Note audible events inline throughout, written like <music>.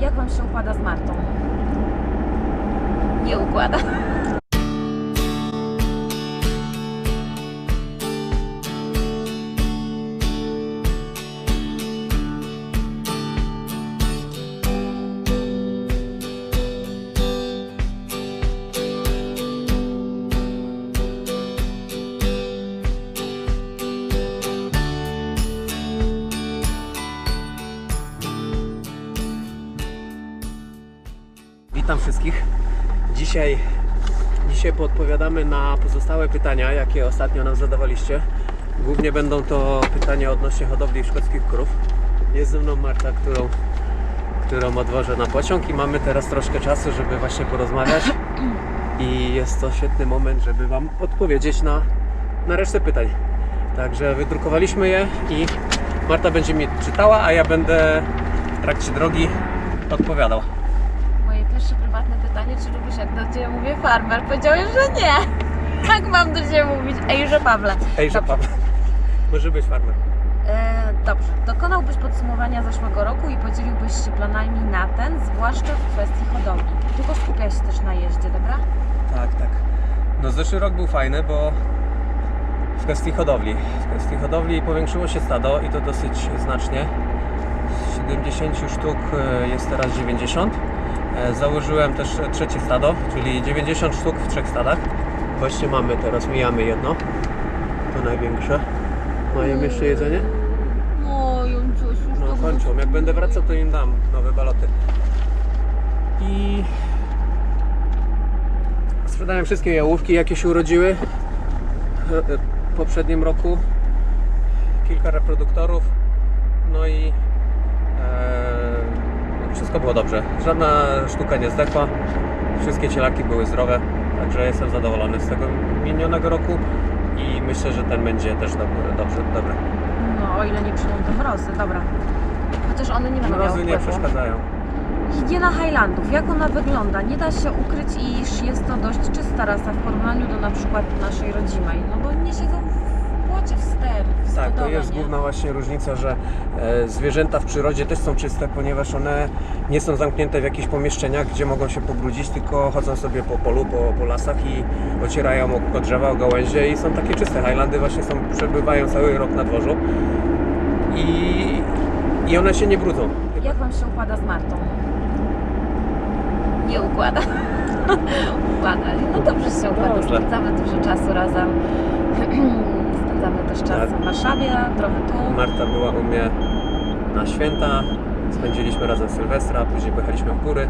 Jak Wam się układa z Martą? Nie układa. Witam wszystkich. Dzisiaj, dzisiaj poodpowiadamy na pozostałe pytania, jakie ostatnio nam zadawaliście. Głównie będą to pytania odnośnie hodowli szkockich krów. Jest ze mną Marta, którą, którą odwożę na pociąg i mamy teraz troszkę czasu, żeby właśnie porozmawiać. I jest to świetny moment, żeby Wam odpowiedzieć na, na resztę pytań. Także wydrukowaliśmy je i Marta będzie mi czytała, a ja będę w trakcie drogi odpowiadał. Pierwsze prywatne pytanie, czy lubisz jak do Ciebie mówię farmer? Powiedziałeś, że nie. Jak mam do Ciebie mówić? Ej, że Pawle. Ej, że Dobrze. pan. Może być farmer. E, dobrze. Dokonałbyś podsumowania zeszłego roku i podzieliłbyś się planami na ten, zwłaszcza w kwestii hodowli. Tylko skupiaj się też na jeździe, dobra? Tak, tak. No zeszły rok był fajny, bo w kwestii hodowli. W kwestii hodowli powiększyło się stado i to dosyć znacznie. Z 70 sztuk e, jest teraz 90. E, Założyłem też trzecie stado, czyli 90 sztuk w trzech stadach. Właśnie mamy teraz, mijamy jedno. To największe. Mają jeszcze jedzenie? No, Jonciuś, już No kończą. Jak będę wracał, to im dam nowe baloty. I sprzedałem wszystkie jałówki, jakie się urodziły e, e, w poprzednim roku. Kilka reproduktorów. No i wszystko było dobrze. Żadna sztuka nie zdechła. Wszystkie cielaki były zdrowe. Także jestem zadowolony z tego minionego roku i myślę, że ten będzie też dobry. Dobrze, dobry. No, o ile nie przyjdą te mrozy, dobra. Chociaż one nie będą Mrozy miały nie wpływu. przeszkadzają. Higiena Highlandów, jak ona wygląda? Nie da się ukryć, iż jest to dość czysta rasa w porównaniu do na przykład naszej rodzimej. No bo nie siedzą w płocie, w ster, w Tak, to jest główna właśnie różnica, że e, zwierzęta w przyrodzie też są czyste, ponieważ one nie są zamknięte w jakichś pomieszczeniach, gdzie mogą się pobrudzić, tylko chodzą sobie po polu, po, po lasach i ocierają o, o drzewa, o gałęzie i są takie czyste. Highlandy właśnie są, przebywają cały rok na dworzu i, i one się nie brudzą. Jak Wam się układa z Martą? Nie układa. <laughs> układa. No dobrze się układa. Spędzamy dużo czasu razem. <clears throat> Spędzamy też czas Tak. w Warszawie, trochę tu. Marta była u mnie na święta, spędziliśmy razem Sylwestra, później pojechaliśmy w góry.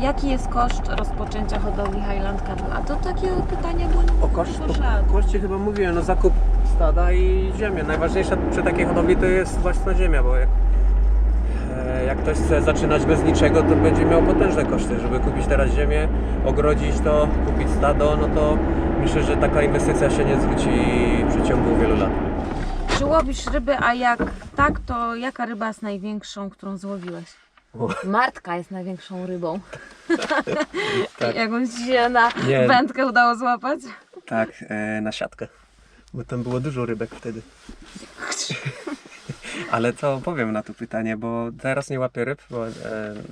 Jaki jest koszt rozpoczęcia hodowli Highland Cattle? A to takie pytanie było O koszt, potrzebne. o koszcie chyba mówiłem, no zakup stada i ziemię. Najważniejsze przy takiej hodowli to jest własna ziemia, bo jak, jak ktoś chce zaczynać bez niczego, to będzie miał potężne koszty. Żeby kupić teraz ziemię, ogrodzić to, kupić stado, no to myślę, że taka inwestycja się nie zwróci w przeciągu wielu lat. Czy łowisz ryby, a jak tak, to jaka ryba jest największą, którą złowiłeś? Martka jest największą rybą. <laughs> Tak. Jakąś się na Nie. wędkę udało złapać? Tak, e, na siatkę. Bo tam było dużo rybek wtedy. <laughs> Ale co powiem na to pytanie, bo teraz nie łapię ryb, bo e,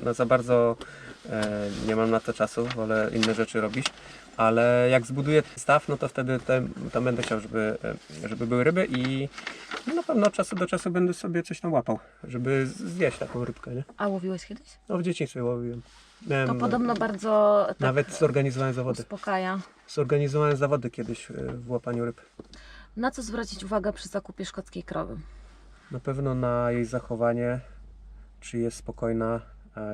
no za bardzo e, nie mam na to czasu, wolę inne rzeczy robić. Ale jak zbuduję staw, no to wtedy te, tam będę chciał, żeby, e, żeby były ryby i na pewno od czasu do czasu będę sobie coś tam łapał, żeby zjeść taką rybkę, nie? A łowiłeś kiedyś? No w dzieciństwie łowiłem. Miałem, To podobno bardzo tak Nawet zorganizowałem zawody. uspokaja. Zorganizowałem zawody kiedyś e, w łapaniu ryb. Na co zwrócić uwagę przy zakupie szkockiej krowy? Na pewno na jej zachowanie, czy jest spokojna,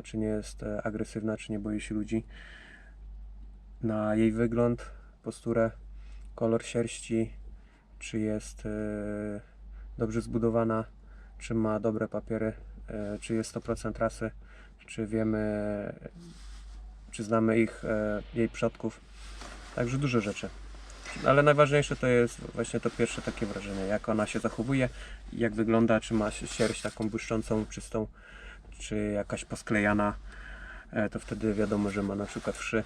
czy nie jest e, agresywna, czy nie boi się ludzi. Na jej wygląd, posturę, kolor sierści, czy jest e, dobrze zbudowana, czy ma dobre papiery, e, czy jest 100% rasy, czy wiemy, czy znamy ich, jej przodków. Także dużo rzeczy. Ale najważniejsze to jest właśnie to pierwsze takie wrażenie, jak ona się zachowuje, jak wygląda, czy ma sierść taką błyszczącą, czystą, czy jakaś posklejana, e, to wtedy wiadomo, że ma na przykład wszy.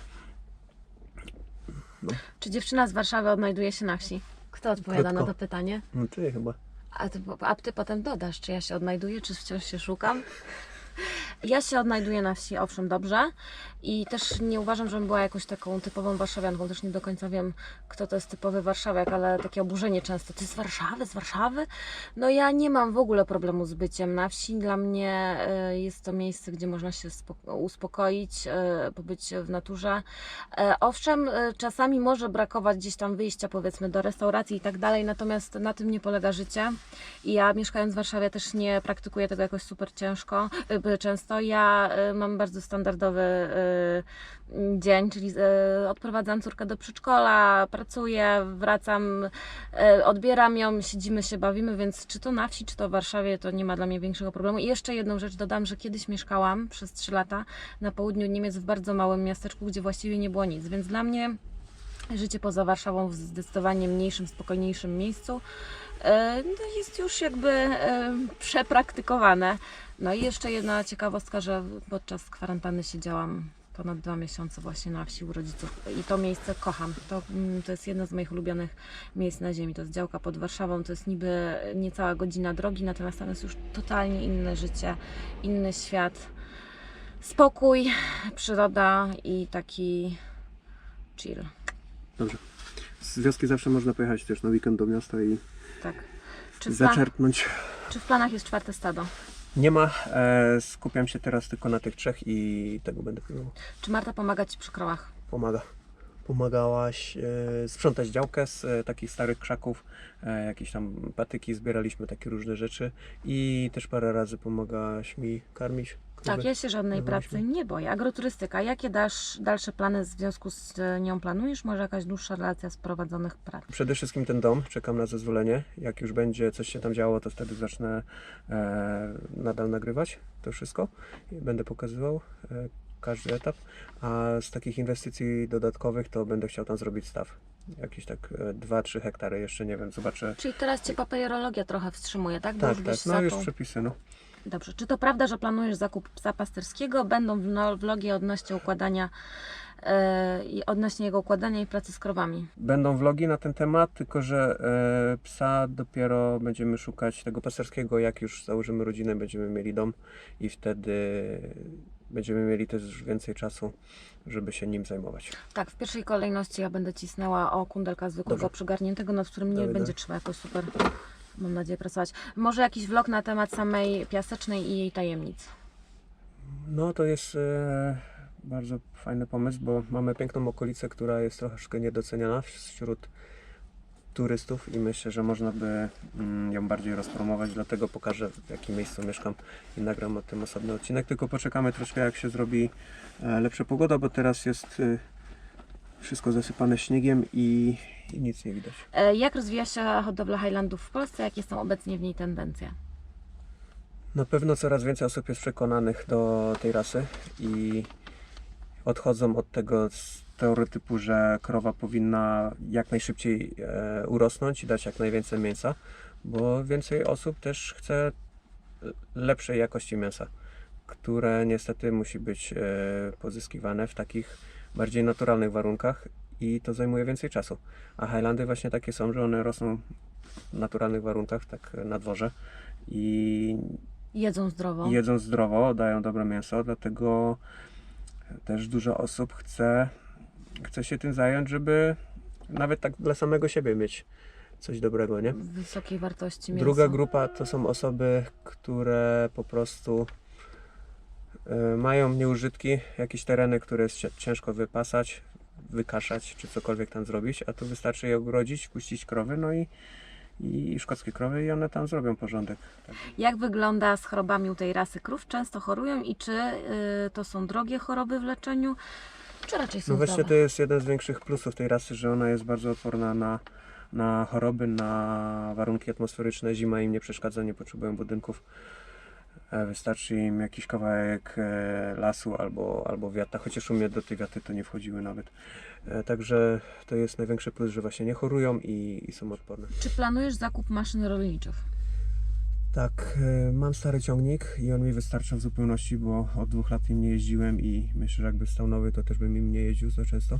Czy dziewczyna z Warszawy odnajduje się na wsi? Kto odpowiada na Krótko. to pytanie? No ty chyba. A ty, a ty potem dodasz, czy ja się odnajduję, czy wciąż się szukam? Ja się odnajduję na wsi, owszem, dobrze. I też nie uważam, żebym była jakąś taką typową warszawianką. Też nie do końca wiem, kto to jest typowy warszawiak, ale takie oburzenie często. Ty z Warszawy, z Warszawy? No ja nie mam w ogóle problemu z byciem na wsi. Dla mnie e, jest to miejsce, gdzie można się spo- uspokoić, e, pobyć w naturze. E, Owszem, czasami może brakować gdzieś tam wyjścia, powiedzmy, do restauracji i tak dalej, natomiast na tym nie polega życie. I ja mieszkając w Warszawie też nie praktykuję tego jakoś super ciężko, często. Ja y, mam bardzo standardowy y, dzień, czyli y, odprowadzam córkę do przedszkola, pracuję, wracam, odbieram ją, siedzimy się, bawimy, więc czy to na wsi, czy to w Warszawie, to nie ma dla mnie większego problemu. I jeszcze jedną rzecz dodam, że kiedyś mieszkałam przez 3 lata na południu Niemiec w bardzo małym miasteczku, gdzie właściwie nie było nic, więc dla mnie życie poza Warszawą w zdecydowanie mniejszym, spokojniejszym miejscu e, no jest już jakby e, przepraktykowane. No i jeszcze jedna ciekawostka, że podczas kwarantanny siedziałam ponad dwa miesiące właśnie na wsi u rodziców i to miejsce kocham. To, mm, to jest jedno z moich ulubionych miejsc na ziemi. To jest działka pod Warszawą, to jest niby niecała godzina drogi, natomiast tam jest już totalnie inne życie, inny świat. Spokój, przyroda i taki chill. Dobrze. Z wioski zawsze można pojechać też na weekend do miasta i Tak. Czy w, plan, zaczerpnąć. czy w planach jest czwarte stado? Nie ma. E, skupiam się teraz tylko na tych trzech i tego będę pilnował. Czy Marta pomaga Ci przy krowach? Pomaga. Pomagałaś e, sprzątać działkę z e, takich starych krzaków, e, jakieś tam patyki, zbieraliśmy takie różne rzeczy i też parę razy pomagałaś mi karmić. Tak, ja się żadnej pracy nie boję. Agroturystyka, jakie dasz dalsze plany w związku z e, nią planujesz? Może jakaś dłuższa relacja z prowadzonych prac? Przede wszystkim ten dom, czekam na zezwolenie. Jak już będzie coś się tam działo, to wtedy zacznę e, nadal nagrywać to wszystko będę pokazywał e, każdy etap. A z takich inwestycji dodatkowych to będę chciał tam zrobić staw. Jakieś tak e, 2-3 hektary, jeszcze nie wiem, zobaczę. Czyli teraz Cię papierologia trochę wstrzymuje, tak? Bo Tak, już tak, no już zaczął- przepisy, no. Dobrze. Czy to prawda, że planujesz zakup psa pasterskiego? Będą wno- vlogi odnośnie układania e, i odnośnie jego układania i pracy z krowami. Będą vlogi na ten temat, tylko że e, psa dopiero będziemy szukać tego pasterskiego, jak już założymy rodzinę, będziemy mieli dom i wtedy będziemy mieli też więcej czasu, żeby się nim zajmować. Tak, w pierwszej kolejności ja będę cisnęła o kundelka zwykłego Dobrze. przygarniętego, nad którym nie Dawaj, będzie trzeba jakoś super, mam nadzieję, pracować. Może jakiś vlog na temat samej piasecznej i jej tajemnic. No to jest e, bardzo fajny pomysł, bo mamy piękną okolicę, która jest troszeczkę niedoceniana wśród turystów i myślę, że można by mm, ją bardziej rozpromować, dlatego pokażę w jakim miejscu mieszkam i nagram o tym osobny odcinek, tylko poczekamy troszkę jak się zrobi e, lepsza pogoda, bo teraz jest e, wszystko zasypane śniegiem i, i nic nie widać. E, Jak rozwija się hodowla Highlandów w Polsce? Jakie są obecnie w niej tendencje? Na pewno coraz więcej osób jest przekonanych do tej rasy i odchodzą od tego stereotypu, że krowa powinna jak najszybciej e, urosnąć i dać jak najwięcej mięsa, bo więcej osób też chce lepszej jakości mięsa, które niestety musi być e, pozyskiwane w takich bardziej naturalnych warunkach i to zajmuje więcej czasu. A Highlandy właśnie takie są, że one rosną w naturalnych warunkach, tak na dworze i Jedzą zdrowo. jedzą zdrowo, dają dobre mięso, dlatego też dużo osób chce, chce się tym zająć, żeby nawet tak dla samego siebie mieć coś dobrego, nie? Wysokiej wartości mięsa. Druga grupa to są osoby, które po prostu mają nieużytki, jakieś tereny, które jest ciężko wypasać, wykaszać, czy cokolwiek tam zrobić, a tu wystarczy je ogrodzić, puścić krowy, no i, i szkockie krowy i one tam zrobią porządek. Tak. Jak wygląda z chorobami u tej rasy krów? Często chorują i czy y, to są drogie choroby w leczeniu, czy raczej są No właśnie zdrowe? to jest jeden z większych plusów tej rasy, że ona jest bardzo odporna na, na choroby, na warunki atmosferyczne. Zima im nie przeszkadza, nie potrzebują budynków. E, Wystarczy im jakiś kawałek e, lasu albo, albo wiata, chociaż u mnie do tej wiaty to nie wchodziły nawet. E, Także to jest największy plus, że właśnie nie chorują i, i są odporne. Czy planujesz zakup maszyn rolniczych? Tak, mam stary ciągnik i on mi wystarcza w zupełności, bo od dwóch lat nim nie jeździłem i myślę, że jakby stał nowy, to też bym im nie jeździł za często.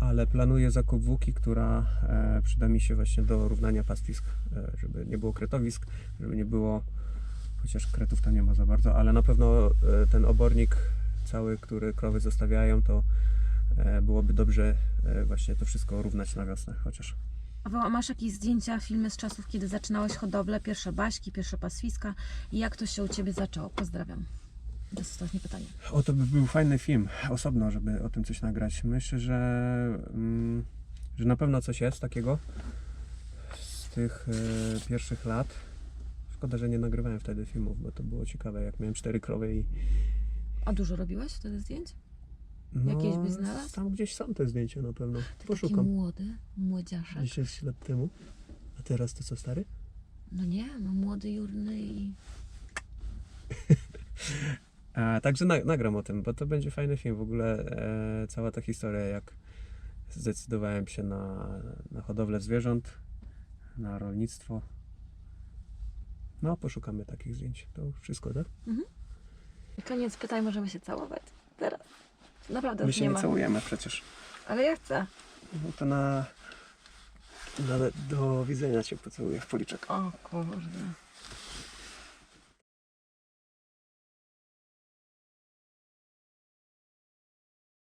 Ale planuję zakup włóki, która przyda mi się właśnie do równania pastwisk, żeby nie było kretowisk, żeby nie było chociaż kretów tam nie ma za bardzo, ale na pewno e, ten obornik cały, który krowy zostawiają, to e, byłoby dobrze e, właśnie to wszystko równać na wiosnę chociaż. Paweł, a masz jakieś zdjęcia, filmy z czasów, kiedy zaczynałeś hodowlę, pierwsze baśki, pierwsze paswiska i jak to się u Ciebie zaczęło? Pozdrawiam. To jest ostatnie pytanie. O, to by był fajny film, osobno, żeby o tym coś nagrać. Myślę, że, mm, że na pewno coś jest takiego z tych pierwszych lat. Szkoda, że nie nagrywałem wtedy filmów, bo to było ciekawe, jak miałem cztery krowy i A dużo robiłeś wtedy zdjęć? no, Jakieś byś znalazł? tam gdzieś są te zdjęcia na pewno. Taki Poszukam. młody, młodziaszek. 10 lat temu. A teraz to co, stary? No nie, no młody, jurny i... <laughs> A, także na, nagram o tym, bo to będzie fajny film. W ogóle e, cała ta historia, jak zdecydowałem się na, na hodowlę zwierząt, na rolnictwo. No, poszukamy takich zdjęć. To wszystko, tak? I koniec pytań, możemy się całować. Teraz. Naprawdę My już się nie nie ma. całujemy przecież. Ale ja chcę. No to na, na do widzenia cię pocałuję w policzek. O kurde.